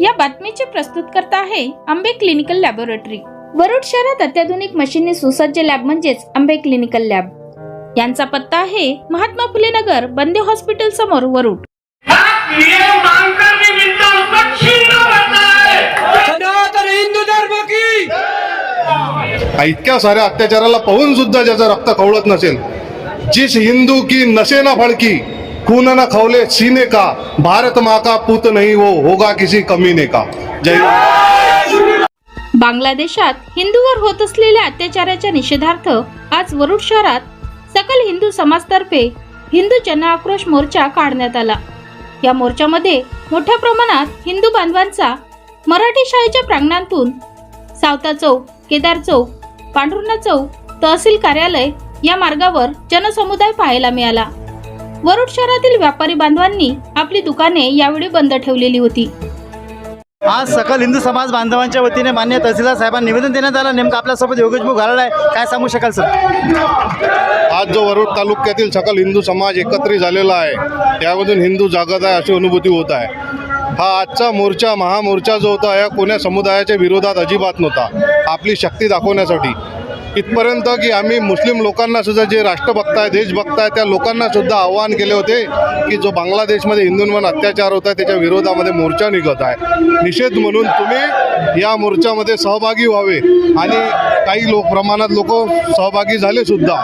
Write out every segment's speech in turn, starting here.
या बातमीचे प्रस्तुतकर्ता आहे आंबे क्लिनिकल लॅबोरेटरी. वरुड शहरात अत्याधुनिक मशीनने सुसज्ज लॅब म्हणजेच आंबे क्लिनिकल लॅब. यांचा पत्ता आहे महात्मा फुले नगर बंदे हॉस्पिटल समोर वरुड. इतक्या साऱ्या अत्याचाराला पाहून सुद्धा ज्याचं रक्त खवळत नसेल जिस हिंदू की नशे ना फडकी खून न खवले सीने का? भारत माँ का पूत नहीं वो होगा किसी कमीने का। जय बांगलादेशात हिंदूवर होत असलेल्या अत्याचाराच्या निषेधार्थ आज वरुड शहरात सकल हिंदू समाजतर्फे हिंदू जन आक्रोश मोर्चा काढण्यात आला. या मोर्चामध्ये मोठ्या प्रमाणात हिंदू बांधवांचा मराठी शाळेच्या प्रांगणातून सावता चौक केदार चौक पांढुर्णा चौक तहसील कार्यालय या मार्गावर जनसमुदाय पाहायला मिळाला. वरुड शहरातील व्यापारी बांधवांनी आपली दुकाने यावेळी बंद ठेवलेली होती. आज सकल हिंदू समाज बांधवांच्या वतीने मान्य तहसीलदार साहेबांना निवेदन देण्यात आलं. नेमकं आपल्यासोबत योगेशभाऊ घालाड आहे. काय सांगू शकाल सर? आज जो वरुड तालुक्यातील सकल हिंदू समाज एकत्रित झालेला आहे त्यामधून हिंदू जागत आहे अशी अनुभूती होत आहे. हा आजचा मोर्चा महामोर्चा जो होता या कोण्या समुदायाच्या विरोधात अजिबात नव्हता. आपली शक्ती दाखवण्यासाठी इथपर्यंत की आम्ही मुस्लिम लोकांनासुद्धा जे राष्ट्रभक्त आहे देशभक्त आहे त्या लोकांनासुद्धा आवाहन आव्हान केले होते की जो बांगलादेशमध्ये हिंदूंवर अत्याचार होत आहे त्याच्या विरोधामध्ये मोर्चा निघत आहे. निषेध म्हणून तुम्ही या मोर्चामध्ये सहभागी व्हावे आणि काही लोक प्रमाणात लोक सहभागी झाले सुद्धा.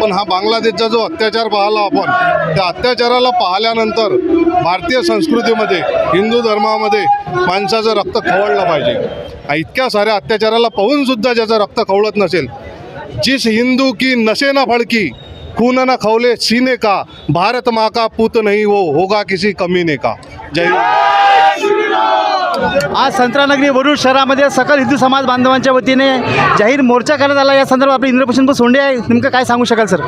पण हा बांगलादेशचा जो अत्याचार पाहिला आपण त्या अत्याचाराला पाहिल्यानंतर भारतीय संस्कृतीमध्ये हिंदू धर्मामध्ये माणसाचं रक्त खवळलं पाहिजे. इतक्या साऱ्या अत्याचाराला पाहून सुद्धा ज्याचं रक्त खवळत नसेल. जिस हिंदू की नशे ना फडकी खून न खवले सीने का भारत माँ का पूत नहीं वो होगा किसी कमीने का. जय आज संत्रानगरी वरुड शहरामध्ये सकल हिंदू समाज बांधवांच्या वतीने जाहीर मोर्चा करण्यात आला. या संदर्भात आपले इंद्रभूषण सोंडे आहे. नेमकं काय सांगू शकाल सर?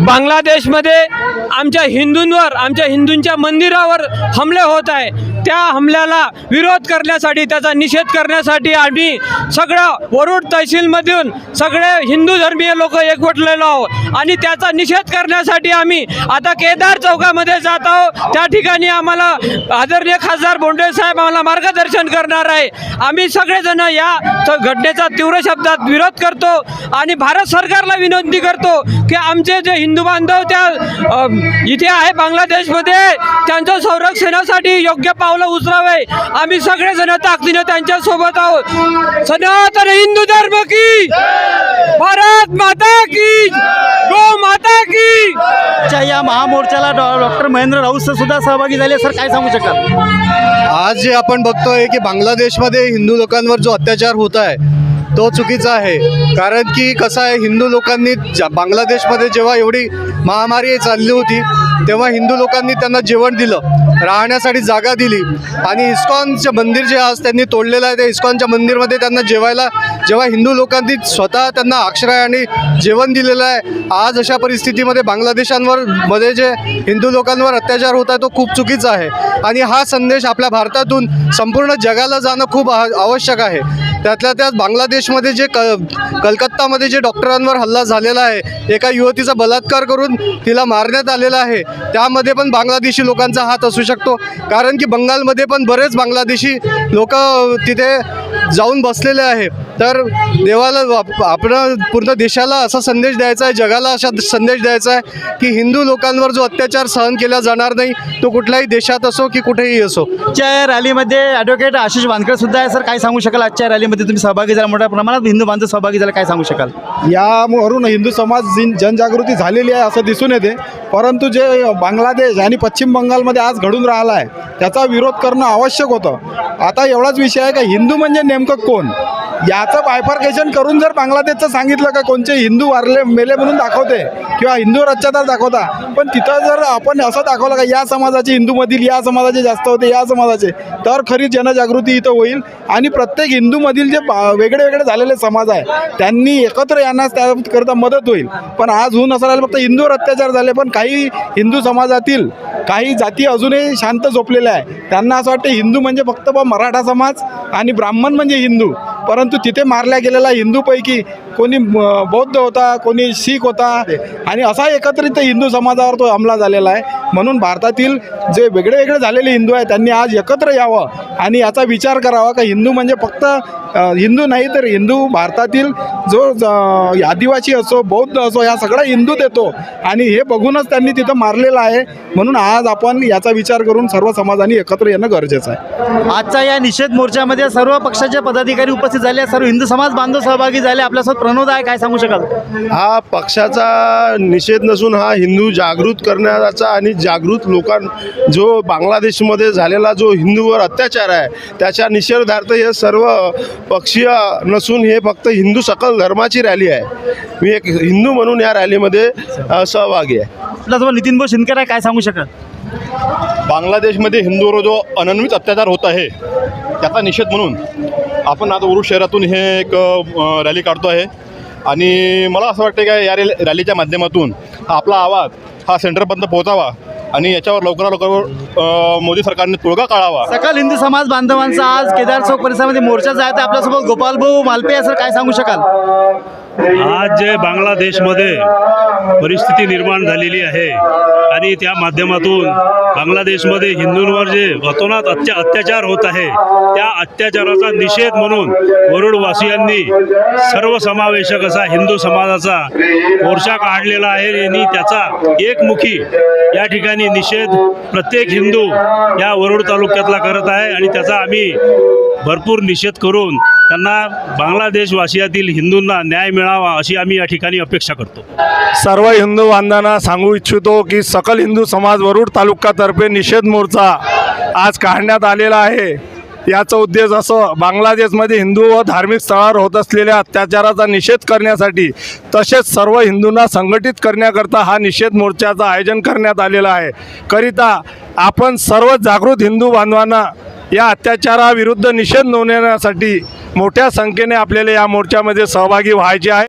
बांगलादेशमध्ये आमच्या हिंदूंवर आमच्या हिंदूंच्या मंदिरावर हमले होत आहे. त्या हमल्याला विरोध करण्यासाठी त्याचा निषेध करण्यासाठी आम्ही सगळं वरुड तहसीलमधून सगळे हिंदू धर्मीय लोक एकवटलेलो आहोत. आणि त्याचा निषेध करण्यासाठी आम्ही आता केदार चौकामध्ये जात आहोत. त्या ठिकाणी आम्हाला आदरणीय खासदार बोंडे साहेब आम्हाला मार्गदर्शन करणार आहे. आम्ही सगळेजण या घटनेचा तीव्र शब्दात विरोध करतो आणि भारत सरकारला विनंती करतो की आमचे जे हिंदू बांधव त्या इथे आहे बांगलादेशमध्ये त्यांच्या संरक्षणासाठी योग्य पावलं उचलावे. आम्ही सगळेजण ताकदीनं त्यांच्यासोबत आहोत. सनातन हिंदू धर्म की भारत माता की गो माता की च्या या महामोर्चाला डॉ डॉक्टर महेंद्र राऊत सुद्धा सहभागी झाले सर काय सांगू शकाल? आज जे आपण बघतोय की बांगलादेशमध्ये हिंदू लोकांवर जो अत्याचार होत आहे तो चुकीचा आहे. कारण की कसं आहे हिंदू लोकांनी ज्या- बांगलादेशमध्ये जेव्हा एवढी महामारी चालली होती तेव्हा हिंदू लोकांनी त्यांना जेवण दिलं राहण्यासाठी जागा दिली. आणि इस्कॉनचं मंदिर जे आज त्यांनी तोडलेलं आहे त्या इस्कॉनच्या मंदिरमध्ये त्यांना जेवायला जेव्हा हिंदू लोकांनी स्वतः त्यांना आश्रय आणि जेवण दिलेलं आहे आज अशा परिस्थितीमध्ये बांगलादेशांवर मध्ये जे हिंदू लोकांवर अत्याचार होत आहे तो खूप चुकीचा आहे. आणि हा संदेश आपल्या भारतातून संपूर्ण जगाला जाणं खूप आवश्यक आहे. त्यातल्या त्यात बांगलादेशमध्ये जे क कलकत्तामध्ये जे डॉक्टरांवर हल्ला झालेला आहे एका युवतीचा बलात्कार करून तिला मारण्यात आलेला आहे त्यामध्ये पण बांगलादेशी लोकांचा हात असू शकतो. कारण की बंगालमध्ये पण बरेच बांगलादेशी लोक तिथे जाऊन बसलेले आहे. तर देवाला आपण पूर्ण देशाला असा संदेश द्यायचा आहे जगाला असा संदेश द्यायचा आहे की हिंदू लोकांवर जो अत्याचार सहन केला जाणार नाही तो कुठल्याही देशात असो की कुठेही असो. आजच्या या रॅलीमध्ये ॲडव्होकेट आशिष वानकर सुद्धा आहे. सर काय सांगू शकाल आजच्या रॅलीमध्ये? तुम्ही सहभागी झाला मोठ्या प्रमाणात हिंदू बांधव सहभागी झाला काय सांगू शकाल? यावरून हिंदू समाज जिन- जनजागृती झालेली आहे असं दिसून येते. परंतु जे बांगलादेश आणि पश्चिम बंगालमध्ये आज घडून राहिला आहे त्याचा विरोध करणं आवश्यक होतं. आता एवढाच विषय आहे का हिंदू म्हणजे नेमकं कोण? याचं बायफर्केशन करून जर बांगलादेशचं सांगितलं का कोणते हिंदू वारले मेले म्हणून दाखवते किंवा हिंदू अत्याचार दाखवता पण तिथं जर आपण असं दाखवलं का या समाजाचे हिंदूमधील या समाजाचे जास्त होते या समाजाचे तर खरी जनजागृती इथं होईल. आणि प्रत्येक हिंदूमधील जे वेगळे वेगळे झालेले समाज आहे त्यांनी एकत्र येण्यास त्याकरता मदत होईल. पण आज होऊन असायला फक्त हिंदूवर अत्याचार झाले पण काही हिंदू समाजातील काही जाती अजूनही शांत झोपलेल्या आहे त्यांना असं वाटतं हिंदू म्हणजे फक्त बा मराठा समाज आणि ब्राह्मण म्हणजे हिंदू. परंतु तिथे मारल्या गेलेला हिंदूपैकी कोणी बौद्ध होता कोणी शीख होता आणि असा एकत्रित हिंदू समाजावर तो हमला झालेला आहे. म्हणून भारतातील जे वेगळे वेगळे झालेले हिंदू आहेत त्यांनी आज एकत्र यावं आणि याचा विचार करावा का हिंदू म्हणजे फक्त हिंदू नाही तर हिंदू भारतातील जो आदिवासी असो बौद्ध असो ह्या सगळ्या हिंदूत येतो आणि हे बघूनच त्यांनी तिथं मारलेलं आहे. म्हणून आज आपण याचा विचार करून सर्व समाजाने एकत्र येणं गरजेचं आहे. आजच्या या निषेध मोर्चामध्ये सर्व पक्षाचे पदाधिकारी उपस्थित झाले सर्व हिंदू समाज बांधव सहभागी झाले. आपल्यासोबत प्रणोद आहे. काय सांगू शकाल? हा पक्षाचा निषेध नसून हा हिंदू जागृत करण्याचा आणि जागृत लोकां जो बांगलादेशमध्ये झालेला जो हिंदूवर अत्याचार आहे त्याच्या निषेधार्थ हे सर्व पक्षीय नसून हे फक्त हिंदू सकल धर्माची रॅली आहे. मी एक हिंदू म्हणून या रॅलीमध्ये सहभागी आहे. आपल्यासोबत नितीन भाऊ शिंदकर आहे काय सांगू शकाल बांगलादेशमध्ये हिंदूवर जो अनन्वित अत्याचार होत आहे त्याचा निषेध म्हणून आपण आता उरुष शहरातून हे एक रॅली काढतो आहे. आणि मला असं वाटतं की या रॅली रॅलीच्या माध्यमातून आपला आवाज हा सेंटरपर्यंत पोहोचावा. आणि याच्यावर लवकरात लवकर मोदी सरकारने तोडगा काढावा. सकाळ हिंदू समाज बांधवांचा आज केदार चौक परिसरामध्ये मोर्चा जायचा आपल्यासोबत गोपाल भाऊ मालपे सर काय सांगू शकाल? आज जे बांगलादेशमध्ये परिस्थिती निर्माण झालेली आहे आणि त्या माध्यमातून बांगलादेशमध्ये हिंदूंवर जे वतोनात अत्या अत्याचार होत आहे त्या अत्याचाराचा निषेध म्हणून वरुडवासियांनी सर्वसमावेशक असा हिंदू समाजाचा मोर्चा काढलेला आहे आणि त्याचा एकमुखी या ठिकाणी निषेध प्रत्येक हिंदू या वरुड तालुक्यातला करत आहे आणि त्याचा आम्ही भरपूर निषेध करून त्यांना बांगलादेशवासियातील हिंदूंना न्याय मिळावा अशी आम्ही या ठिकाणी अपेक्षा करतो. सर्व हिंदू बांधवांना सांगू इच्छितो की सकल हिंदू समाज वरुड तालुक्यातर्फे निषेध मोर्चा आज काढण्यात आलेला आहे. याचा उद्देश असं बांगलादेशमध्ये हिंदू व धार्मिक स्थळावर होत असलेल्या अत्याचाराचा निषेध करण्यासाठी तसेच सर्व हिंदूंना संघटित करण्याकरता हा निषेध मोर्चाचं आयोजन करण्यात आलेलं आहे. करिता आपण सर्व जागृत हिंदू बांधवांना या अत्याचाराविरुद्ध निषेध नोंदवण्यासाठी मोठ्या संख्येने आपल्याला या मोर्चामध्ये सहभागी व्हायचे आहे.